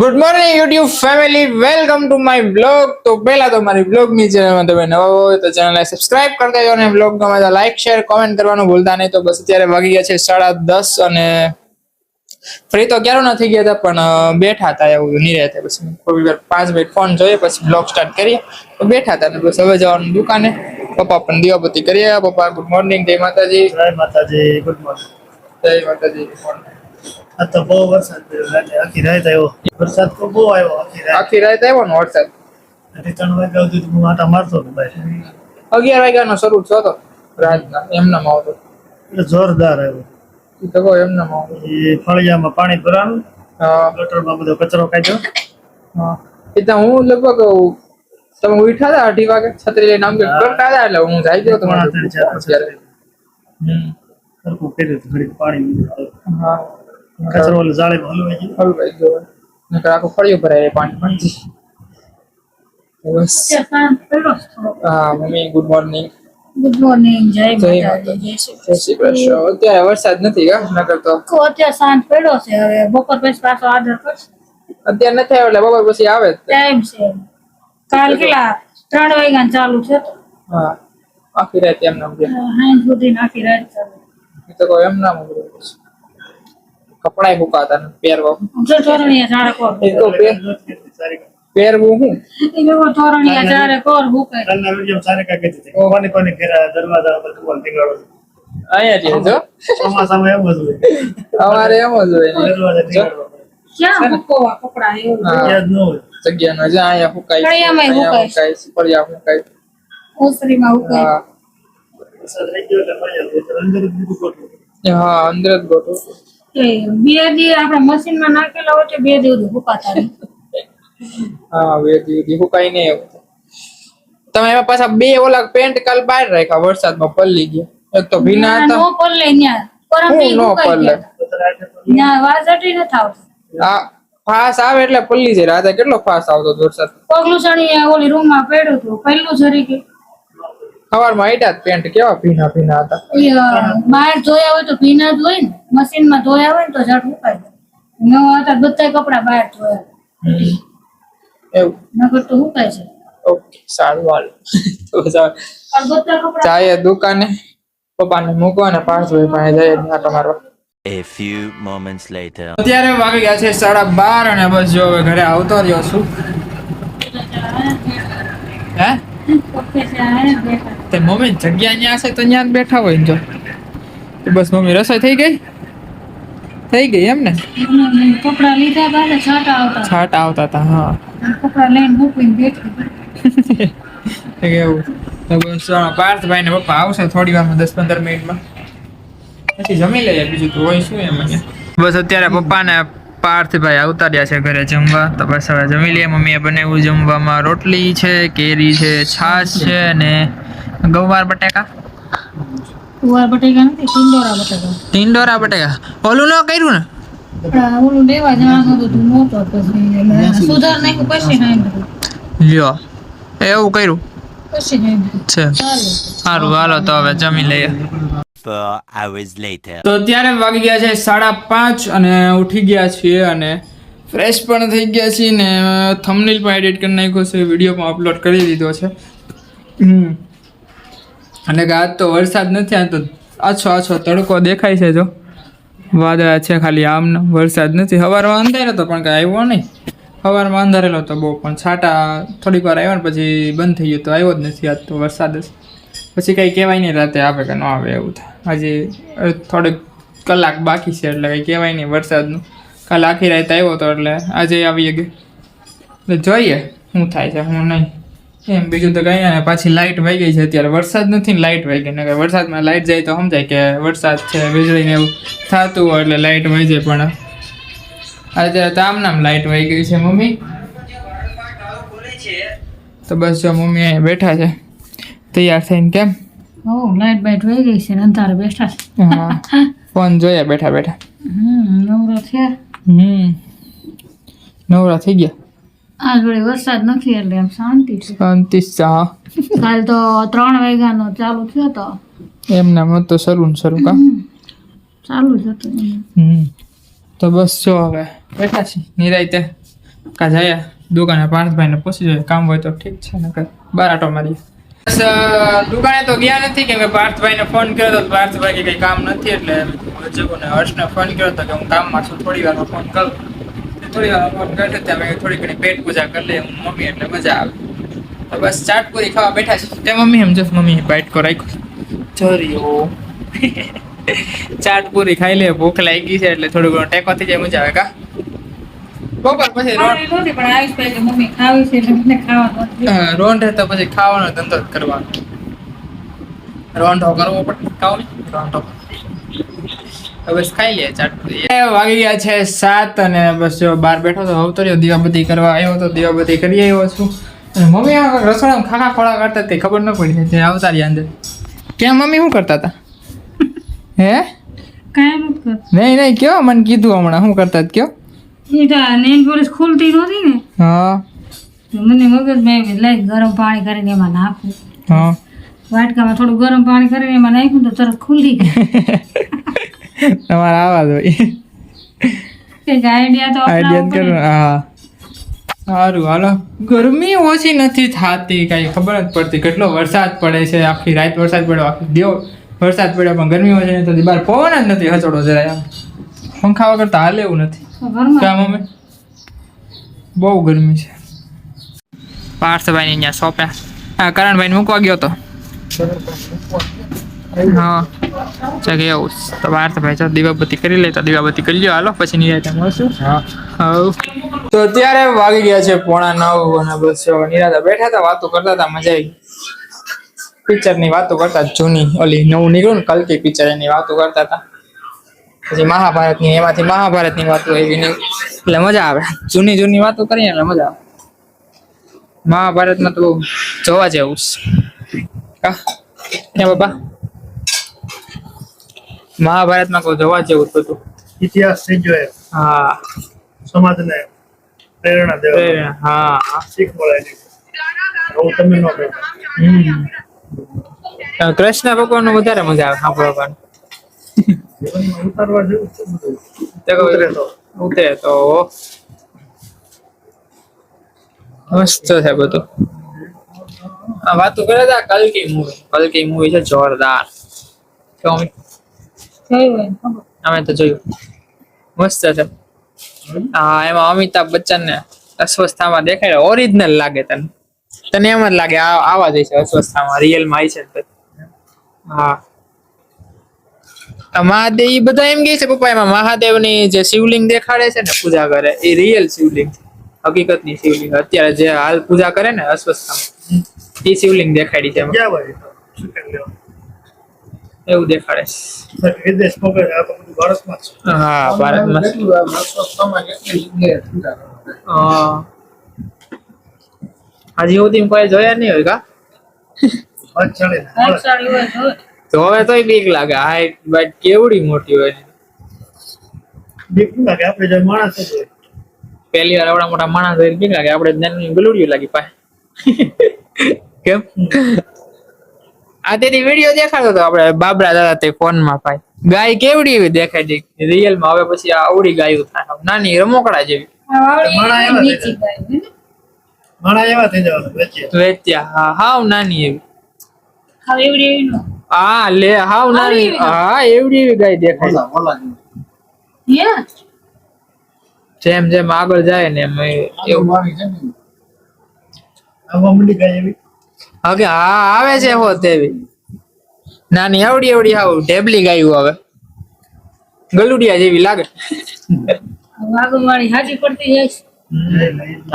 Good morning YouTube family welcome to my blog તો પહેલા તો મારી બ્લોગની ચેનલમાં તમે નવા હોય તો ચેનલને સબસ્ક્રાઇબ કરતા જાઓ અને બ્લોગ ગમે તો લાઈક શેર કોમેન્ટ કરવાનું ભૂલતા નહીં. તો બસ અત્યારે વાગી ગયા છે સાડા દસ અને ફ્રી તો ક્યારે નથી ગયા હતા પણ બેઠા હતા એવું નહીં રહેતા પછી થોડી વાર પાંચ મિનિટ ફોન જોઈએ પછી બ્લોગ સ્ટાર્ટ કરીએ. તો બેઠા હતા ને બસ હવે જવાનું દુકાને. પપ્પા પણ દીવાબત્તી કરીએ પપ્પા ગુડ મોર્નિંગ જય માતાજી. જય માતાજી ગુડ મોર્નિંગ જય માતાજી આ તો બહુ વરસાદ પડ્યો રાતે આખી રાત આવ્યો. વરસાદ તો બહુ આવ્યો આખી રાત. આખી રાત આવ્યો ને વરસાદ? એટલે ત્રણ વાગ્યા સુધી હું આટા મારતો હતો બહાર અગિયાર વાગ્યાનો શરૂ થયો હતો રાતના એમનામ આવતો. એટલે જોરદાર આવ્યો. ઈ તો કહો એમના આવતો. એ ફળિયામાં પાણી ભરાણું. ગટરમાં બધો કચરો કાઢ્યો. હા. એ તો હું લગભગ તમે ઉઠ્યા હતા અઢી વાગે? છત્રી લઈને આમ કરતા હતા એટલે હું જાય ગયો તો પોણા ત્રણ ચાર અત્યારે. હમ. સરખું કર્યું પાણી હા. કચરો ઓલે જાળીમાં હલવાઈ ગયો હલવાઈ ગયો નકર આખો ફળિયો ભરાય પાણી. બસ. હા mummy good morning good morning જય જય માતાજી જય શ્રી કૃષ્ણ. અત્યારે વરસાદ નથી કા? નકર તો. અત્યારે સાંજ પડ્યો છે. હવે બપોર પછી પાછો આદર કરશે. અત્યારે નથી આવ્યો એટલે બપોર પછી આવે ટાઈમ છે. કાલ કેટલા? ત્રણ વાગ્યા ચાલુ છે તો. હા આખી રાત એમ નામ સાંજ સુધી નાખી રાત ચાલુ. એ તો કોઈ એમ નામ કપડાય સુકાતા નથી પહેરવા જો પહેરવું હું. જો જ અમારે એમ જ હોય. ક્યાં ભૂકવા કપડા એવું? યાદ ન હોય. જગ્યા નો જ્યાં અહીંયા ફૂકાય ફળિયામાંય અહીંયા ફૂકાય. ફૂકાય ઓસરીમાં ભૂકાય હા અંદર જ ગોઠવું. બે દી આપણે મશીનમાં નાખેલા હોય તો બે દિવસ હા બે દી ફૂકાય નહીં તમે એમાં પાછા બે ઓલા પેન્ટ કાલ બહાર રાખ્યા વરસાદમાં પલ્લી ગયા. એક તો ભીના હતા. નો પલ્લે ન્યા. પરમદી હું નો પલ્લે? ગયા ન્યા આ ફાસ આવે એટલે પલ્લી જાય રાતે કેટલો ફાસ આવતો વરસાદ પગલું ઓલી રૂમમાં પડ્યું હતું. પહેલું જરી કે સવારમાં આઈટા જ પેન્ટ કેવા ભીના ભીના હતા? બહાર ધોયા હોય તો ભીના જ હોય ને મશીનમાં ધોયા હોય ને તો ઝટ ઉપાય નવા હતા બધા કપડા બહાર ધોયા એવું? નગર તો ઉપાય છે. ઓકે સારું હાલ. તો જાય દુકાને પપ્પાને મૂકવા ને વાગે પાસે જાય આટો મારવા A few moments later. અત્યારે વાગી ગયા છે સાડા બાર અને બસ જો હવે ઘરે આવતો રહ્યો છું. હે? તે મમ્મી જગ્યા ન્યા છે તો ત્યાં બેઠા હોય જો. બસ મમ્મી રસોઈ થઈ ગઈ? થઈ ગઈ એમ ને? કપડા લીધા બાદ છાંટા આવતા છાટ આવતા હતા, હા. કપડા લઈને મૂકીને બેઠી એવું. તો બસ પાર્થભાઈ ને પપ્પા આવશે થોડી વારમાં દસ પંદર મિનિટમાં. પછી જમી લઈએ, બીજું તો હોય શું એમ બસ અત્યારે પપ્પા ને પાર્થભાઈ ભાઈ આવતાર્યા છે ઘરે જમવા. તો બસ હવે જમી લઈએ. મમ્મીએ બનાવ્યું જમવામાં રોટલી છે કેરી છે છાશ છે અને ગવાર બટાકા. કુવાર બટાકા નથી ટિંડોરા બટાકા. ટીંડોરા બટાકા. ઓલું ન કર્યું ને? ઓલું લેવા જવાનું હતું નહોતો પછી સુધાર નાખ્યું પછી નાખ્યું. લ્યો. એવું કર્યું? છે. સારું હાલો તો હવે જમી લઈએ. Four hours later. તો અત્યારે વાગી ગયા છે સાડા પાંચ અને ઉઠી ગયા છીએ અને ફ્રેશ પણ થઈ ગયા છીએ ને થંબનેલ પણ એડિટ કરી નાખ્યો છે વીડિયો અપલોડ કરી દીધો છે. અને આજ તો વરસાદ નથી આ તો આછો આછો તડકો દેખાય છે જો. વાદળા છે ખાલી આમ વરસાદ નથી. સવારમાં અંધારેલો હતો પણ કાંઈ આવ્યો નહીં. સવારમાં અંધારેલો હતો બહુ, પણ છાંટા થોડીક વાર આવ્યો ને પછી બંધ થઈ ગયો તો આવ્યો જ નથી આજ તો વરસાદ જ. પછી કંઈ કહેવાય નહીં, રાતે આવે કે ન આવે એવું થાય. હજી થોડીક કલાક બાકી છે, એટલે કંઈ કહેવાય નહીં વરસાદનું. કાલ આખી રાત આવ્યો હતો એટલે આજે આવી ગયો એટલે જોઈએ શું થાય છે, હું નહીં. એમ બીજું તો કંઈ ને પાછી લાઇટ વહી ગઈ છે અત્યારે. વરસાદ નથી ને લાઇટ વહી ગઈ ને વરસાદમાં લાઇટ જાય તો સમજાય કે વરસાદ છે, વીજળીને એવું થતું હોય એટલે લાઇટ વહી જાય પણ. અત્યારે તો આમ નામ લાઇટ વહી ગઈ છે, મમ્મી. તો બસ જો મમ્મી અહીંયા બેઠા છે. તૈયાર થઈને કેમ? હો લાઈટ બાઈટ વહી ગઈ છે અંધારે બેઠા છે. હા. ફોન જોયા બેઠા બેઠા. હમ નવરો થયા હમ. નવરા થઈ ગયા? આ જોડે વરસાદ નથી એટલે એમ શાંતિ છે. શાંતિ ચા કાલ તો ત્રણ વાગ્યાનો ચાલુ થયો તો. એમને મત તો શરૂ ને શરૂ કા? ચાલુ જ હતું હમ. તો બસ જો હવે બેઠા છીએ. નિરાયતે કા જાયા? દુકાને પાર્થભાઈને પૂછી જોઈએ. કામ હોય તો ઠીક છે નકર બાર આટો મારી દુકાને તો ગયા નથી કેમ કે પાર્થભાઈને ફોન કર્યો તો પાર્થભાઈ કે કંઈ કામ નથી એટલે અજયને હર્ષને ફોન કર્યો હતો કે હું કામમાં છું થોડી વાર ફોન કરું. થોડી વાર ફોન કર્યો ત્યાં મેં થોડી ઘણી પેટ પૂજા કરી લઈએ હું મમ્મી એટલે મજા આવે. તો બસ ચાટ પૂરી ખાવા બેઠા છે. તે મમ્મી એમ જો મમ્મી બાઈટ કો રાખ્યો ચોરીઓ ચાટ પૂરી ખાઈ લે ભૂખ લાગી છે એટલે થોડું ઘણો ટેકો થઈ જાય મજા આવે કા? બપોર પછી રોટ પણ આવીશ પછી મમ્મી ખાવી છે એટલે મને ખાવા નથી. અ, રોંઢે તો પછી ખાવાનો ધંધો જ કરવાનો. રોંઢો કરવો પડે ખાવ રોંઢો તો ખાઈ લે ચાટપુરી એ વાગી ગયા છે સાત અને બસ જો બહાર બેઠો તો અવતર્યો દીવાબત્તી કરવા આવ્યો તો દીવાબત્તી કરી આવ્યો છું. અને મમ્મી આ રસોડામાં ખાખા ખોળા કરતા ખબર ન પડી આવતા રહ્યા અંદર. ક્યાં મમ્મી શું કરતા હતા? હે? કાંઈ નહીં નહીં કયો? મને કીધું હમણાં શું કરતા કયો? ઈ નેન પોલીસ ખુલતી નહોતી ને? હા. મને મગજ મેં લઈ ગરમ પાણી કરીને એમાં નાખું. હા. વાટકામાં થોડું ગરમ પાણી કરીને એમાં નાખ્યું તો તરત ખુલી ગઈ તમારા આવાજ હોય. કંઈક આઈડિયા તો આઈડિયા કરો હા. સારું હાલો. ગરમી ઓછી નથી થતી કાંઈ ખબર જ પડતી. કેટલો વરસાદ પડે છે આખી રાત વરસાદ પડ્યો આખી દેવ વરસાદ પડ્યો પણ ગરમી ઓછી નથી બહાર પવન જ નથી હચોડો જરાય પંખા વગર તો હાલે એવું નથી. બહુ ગરમી છે. પાર્થભાઈ અહીંયા સોંપ્યા. હા કરણભાઈ મૂકવા ગયો તો. હા ચાલ એવું તો પાર્થભાઈ ચાલ દીવાબત્તી કરી લે તો દીવાબત્તી કરી લ્યો. હાલો પછી નિરાતે મળશું. હા તો અત્યારે વાગી ગયા છે પોણા નવ અને બસ જો બેઠા હતા વાતો કરતા હતા મજા આવી. પિક્ચરની વાતો કરતા જૂની ઓલી નવું નીકળ્યું ને કલ્કી પિક્ચર એની વાતો કરતા હતા. પછી મહાભારતની એમાંથી મહાભારતની વાતો ને એટલે મજા આવે. જૂની જૂની વાતો કરીએ એટલે મજા આવે. મહાભારતમાં તો જોવા જેવું છે. બાબા? મહાભારતમાં કોઈ જોવા જેવું હતું. ઇતિહાસ થઈ ગયો હા. સમાજને પ્રેરણા દેવા હા. શીખ મળે છે તમે ન કૃષ્ણ ભગવાનનું વધારે મજા આવે સાંભળવાનું. ઉતારવા જેવું છે બધું ઉતરે તો ઉતરે તો મસ્ત છે બધું. આ વાતો કરે હતા કલકી મૂવી કલકી મૂવી છે જોરદાર. અમે તો જોયું. મસ્ત છે. હા એમાં અમિતાભ બચ્ચન ને અસ્વસ્થામાં દેખાય ઓરિજિનલ લાગે તને. તને એમ જ લાગે આ આવા જ છે અસ્વસ્થામાં રિયલમાં આવી છે હા. મહાદેવ એ બધા એમ કહે છે પપ્પા એમાં મહાદેવની જે શિવલિંગ દેખાડે છે ને પૂજા કરે એ રિયલ શિવલિંગ હકીકતની શિવલિંગ. અત્યારે જે હાલ પૂજા કરે ને અસ્વસ્થામાં એ શિવલિંગ દેખાડી છે? એવું દેખાડે છે. છે. હા ભારતમાં હજી સુધી કોઈ જોયા નહીં હોય કા? તો. તો હવે તોય બીક લાગે. હાઈટ બાઈટ કેવડી મોટી હોય. બીક લાગે આપણે જે માણસ પહેલી વાર આવડા મોટા માણસ હોય બીક લાગે. આપણે નાની ગલુડિયું લાગી પાય કેમ? આ તેની વીડિયો દેખાડતો હતો આપણે બાબરા દાદા તે ફોનમાં પાય ગાય કેવડી એવી દેખાય છે? રિયલમાં હવે પછી આ આવડી ગાયું થાય. નાની રમોકડા જેવી. માણા એવી થઈ જવાનું વેચ્યા. હા હાવ નાની એવી. હવે એવડી એવી. હા લે હાવ નાની. હા એવડી એવી ગાય દેખાય? જેમ જેમ આગળ જાય ને એમ એવું. આવા હવે હા આવે છે હો તેવી. નાની આવડી આવડી હાવ ઢેબલી ગાયું હવે. ગલુડિયા જેવી લાગે. હાજી પડતી જાય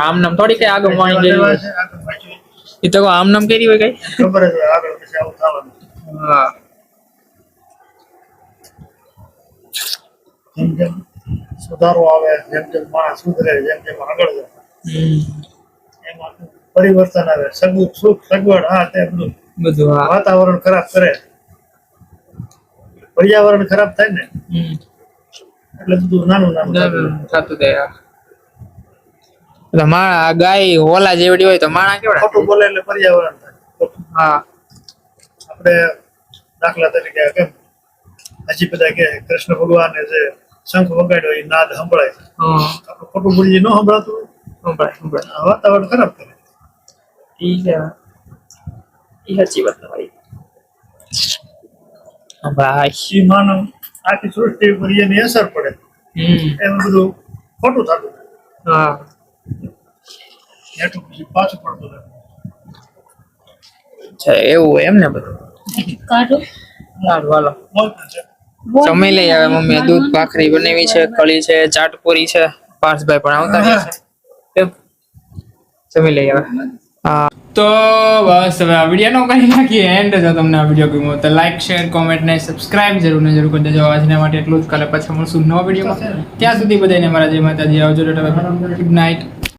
આમ નામ થોડી કઈ આગળ પાછળ. એ તો આમ નામ કરી હોય કઈ? ખબર જ આગળ પછી આવું થવાનું. હા જેમ જેમ સુધારો આવે જેમ જેમ માણસ સુધરે જેમ જેમ આગળ જાય. એમાં પરિવર્તન આવે. સગવડ સુખ સગવડ હા તે બધું. બધું વાતાવરણ ખરાબ કરે. પર્યાવરણ ખરાબ થાય ને. એટલે બધું નાનું નાનું થતું જાય. માણા ગાય હોલા જેવડી હોય તો માણા કેવડા ખોટું બોલે એટલે પર્યાવરણ થાય. હા. આપણે દાખલા તરીકે કેમ? હજી બધા કે કૃષ્ણ ભગવાને જે શંખ વગાડ્યો એ નાદ સંભળાય. આપણે ખોટું બોલીએ ન સંભળાતું? સંભળાય સંભળાય. વાતાવરણ ખરાબ કરે. ઈ સાચી વાત તમારી. ભાઈ. એ માનવ આખી સૃષ્ટિ ઉપર એની અસર પડે. એમાં બધું ખોટું થતું હા. એટલું પછી પાછું પડતું. એવું હોય એમ ને બધું? કાઢો. સારું હાલો જમી લઈ આવે મમ્મી દૂધ ભાખરી બનાવી છે કળી છે ચાટપુરી છે. પાર્સભાઈ પણ આવતા છે. જમી લઈ આવે હા. તો બસ હવે આ વિડીયોનો કરી નાખીએ. એન્ડ જો તમને આ વીડિયો ગમ્યો તો લાઈક શેર કોમેન્ટ ને સબસ્ક્રાઇબ જરૂર ને જરૂર કરી દેજો આજના માટે એટલું જ. કાલે પછી મળશું નવા વિડીયોમાં ત્યાં સુધી બધાને મારા જય માતાજી. આવજો ગુડ નાઇટ